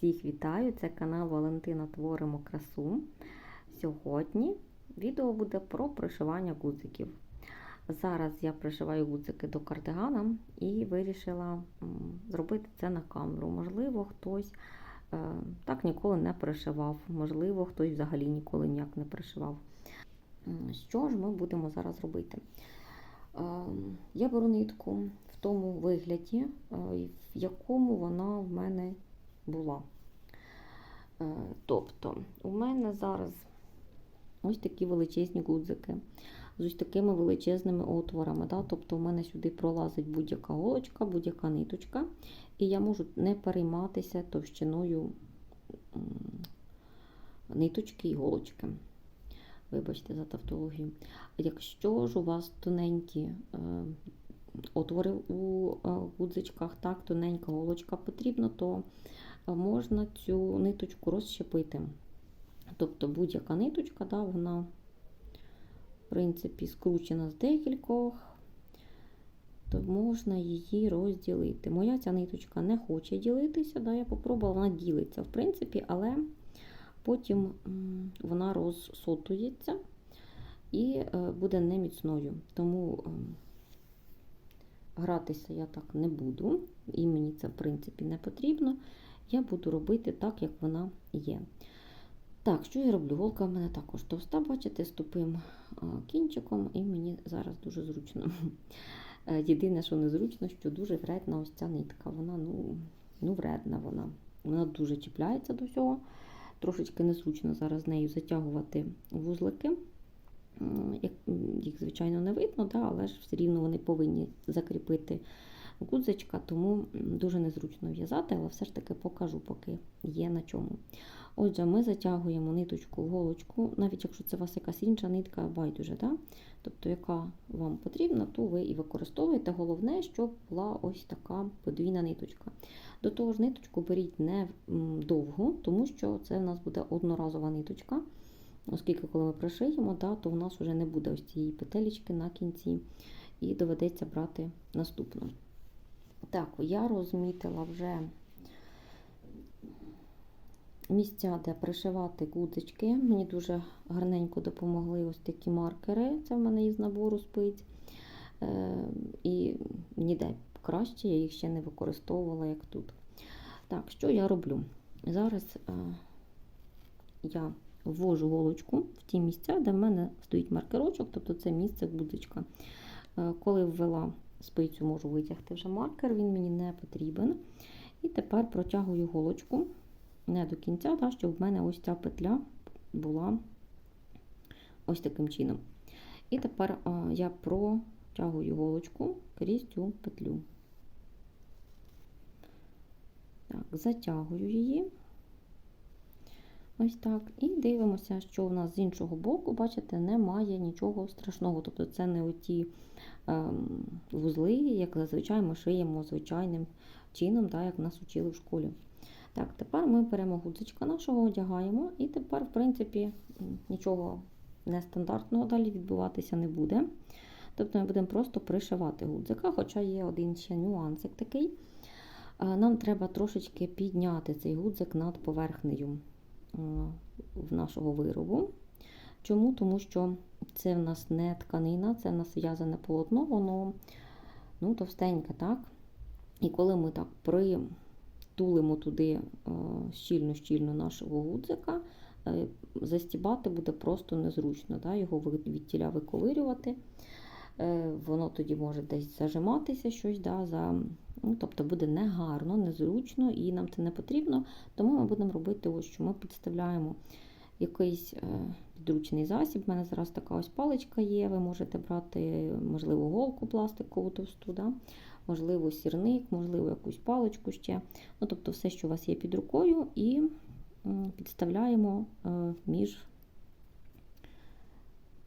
Всіх вітаю! Це канал Валентина Творимо красу. Сьогодні відео буде про пришивання гудзиків. Зараз я пришиваю гудзики до кардигана і вирішила зробити це на камеру. Можливо, хтось е, так ніколи не пришивав, можливо, хтось взагалі ніколи ніяк не пришивав. Що ж ми будемо зараз робити? Е, я беру нитку в тому вигляді, е, в якому вона в мене була. Тобто, у мене зараз ось такі величезні гудзики з ось такими величезними отворами. Да? Тобто, у мене сюди пролазить будь-яка голочка, будь-яка ниточка, і я можу не перейматися товщиною ниточки і голочки. Вибачте, за тавтологію. Якщо ж у вас тоненькі е, отвори у е, гудзичках, так, тоненька голочка потрібна, то можна цю ниточку розщепити. Тобто будь-яка ниточка, да, вона, в принципі, скручена з декількох, то можна її розділити. Моя ця ниточка не хоче ділитися, да, я попробувала, вона ділиться, в принципі, але потім вона розсотується і е, буде неміцною. Тому гратися я так не буду, і мені це, в принципі, не потрібно. Я буду робити так, як вона є. Так, що я роблю? Голка в мене також товста, бачите, з тупим кінчиком, і мені зараз дуже зручно. Е, єдине, що незручно, що дуже вредна ось ця нитка. Вона ну, ну вредна вона. Вона дуже чіпляється до всього. Трошечки незручно зараз нею затягувати вузлики. Їх, звичайно, не видно, да, але ж все рівно вони повинні закріпити гудзичка, тому дуже незручно в'язати, але все ж таки покажу, поки є на чому. Отже, ми затягуємо ниточку в голочку, навіть якщо це у вас якась інша нитка, байдуже, да? тобто, яка вам потрібна, то ви і використовуєте. Головне, щоб була ось така подвійна ниточка. До того ж, ниточку беріть не довго, тому що це в нас буде одноразова ниточка. Оскільки, коли ми пришиємо, да, то у нас вже не буде ось цієї петелечки на кінці, і доведеться брати наступну. Так, я розмітила вже місця, де пришивати гудзички. Мені дуже гарненько допомогли ось такі маркери. Це в мене із набору спиць. Е, і ніде краще, я їх ще не використовувала, як тут. Так, що я роблю? Зараз е, я ввожу голочку в ті місця, де в мене стоїть маркерочок, тобто це місце гудзичка. Е, коли ввела спицю, можу витягти вже маркер, він мені не потрібен. І тепер протягую голочку не до кінця, так, щоб в мене ось ця петля була ось таким чином. І тепер а, я протягую голочку крізь цю петлю. Так, Затягую її. Ось так. І дивимося, що в нас з іншого боку, бачите, немає нічого страшного. Тобто це не оті ем, вузли, як зазвичай ми шиємо звичайним чином, так, як нас учили в школі. Так, тепер ми беремо гудзичка нашого, одягаємо, і тепер, в принципі, нічого нестандартного далі відбуватися не буде. Тобто ми будемо просто пришивати гудзика, хоча є один ще нюансик такий. Нам треба трошечки підняти цей гудзик над поверхнею в нашого виробу. Чому? Тому що це в нас не тканина, це в нас в'язане полотно, воно ну, товстеньке, так? І коли ми так притулимо туди щільно-щільно нашого гудзика, е, застібати буде просто незручно, да? його від тіля виковирювати. Е, воно тоді може десь зажиматися щось, да, за, ну, тобто буде негарно, незручно, і нам це не потрібно. Тому ми будемо робити, ось що ми підставляємо якийсь е, підручний засіб. У мене зараз така ось паличка є. Ви можете брати, можливо, голку пластикову товсту, да? можливо, сірник, можливо, якусь паличку ще. Ну, Тобто, все, що у вас є під рукою, і підставляємо е, між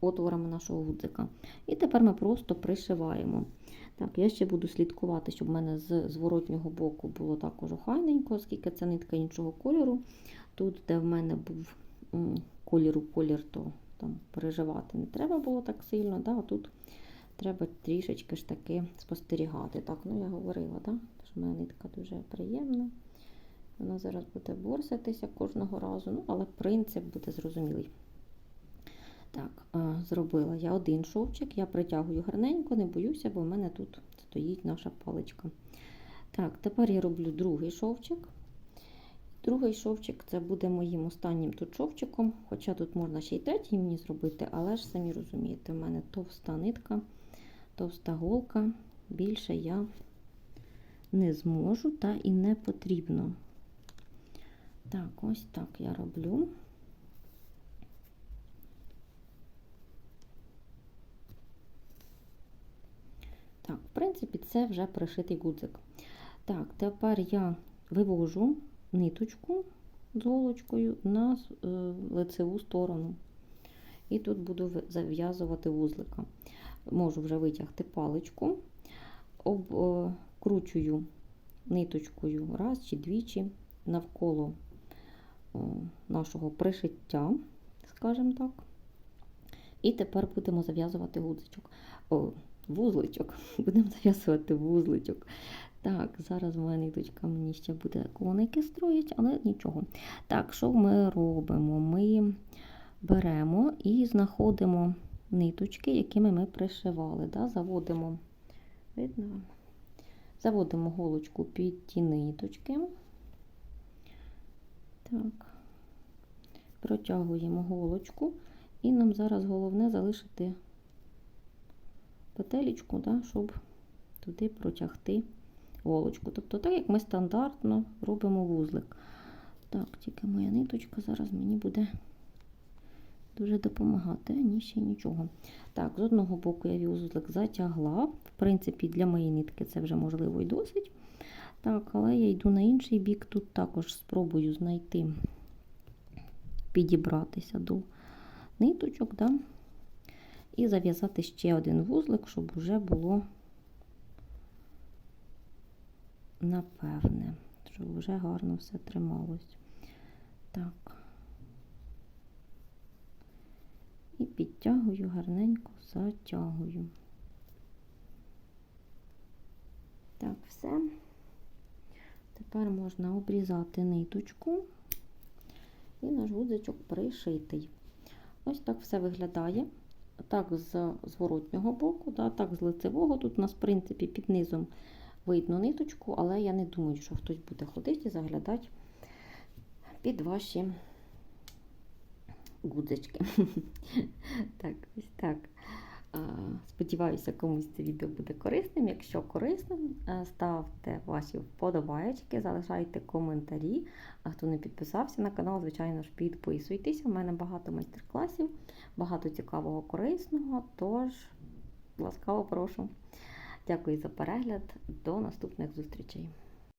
отворами нашого гудзика. І тепер ми просто пришиваємо. Так, Я ще буду слідкувати, щоб в мене з зворотнього боку було також охайненько, оскільки це нитка іншого кольору. Тут, де в мене був колір у колір, то там переживати не треба було так сильно. Да? А тут треба трішечки ж таки спостерігати. Так, ну я говорила, да? що в мене нитка дуже приємна. Вона зараз буде борситися кожного разу, ну, але принцип буде зрозумілий. Так, зробила я один шовчик, я притягую гарненько, не боюся, бо в мене тут стоїть наша паличка. Так, тепер я роблю другий шовчик. Другий шовчик це буде моїм останнім тут шовчиком, хоча тут можна ще й третій мені зробити, але ж самі розумієте, в мене товста нитка, товста голка, більше я не зможу та і не потрібно. Так, ось так я роблю. Так, в принципі, це вже пришитий гудзик. Так, тепер я вивожу ниточку з голочкою на е, лицеву сторону. І тут буду зав'язувати вузлика. Можу вже витягти паличку, обкручую ниточкою раз чи двічі навколо нашого пришиття, скажімо так. І тепер будемо зав'язувати гудзичок. Вузличок. Будемо зав'язувати вузличок. Так, зараз моя ниточка мені ще буде коники строїть, але нічого. Так, що ми робимо? Ми беремо і знаходимо ниточки, якими ми пришивали. Да? Заводимо, видно? Заводимо голочку під ті ниточки. Так. Протягуємо голочку, і нам зараз головне залишити петелечку, да, щоб туди протягти голочку. Тобто, так як ми стандартно робимо вузлик. Так, тільки моя ниточка зараз мені буде дуже допомагати, ні ще нічого. Так, з одного боку я вузлик затягла. В принципі, для моєї нитки це вже можливо і досить. Так, але я йду на інший бік, тут також спробую знайти, підібратися до ниточок, да? І зав'язати ще один вузлик, щоб вже було напевне, щоб вже гарно все трималось. Так. І підтягую гарненько, затягую. Так, все. Тепер можна обрізати ниточку і наш гудзичок пришитий. Ось так все виглядає. Так, з зворотнього боку, да, так, з лицевого. Тут у нас, в принципі, під низом видно ниточку, але я не думаю, що хтось буде ходити і заглядати під ваші гудзички. Так, ось так. Сподіваюся, комусь це відео буде корисним. Якщо корисним, ставте ваші вподобайки, залишайте коментарі. А хто не підписався на канал, звичайно ж, підписуйтесь. У мене багато майстер-класів, багато цікавого, корисного. Тож, ласкаво прошу. Дякую за перегляд. До наступних зустрічей.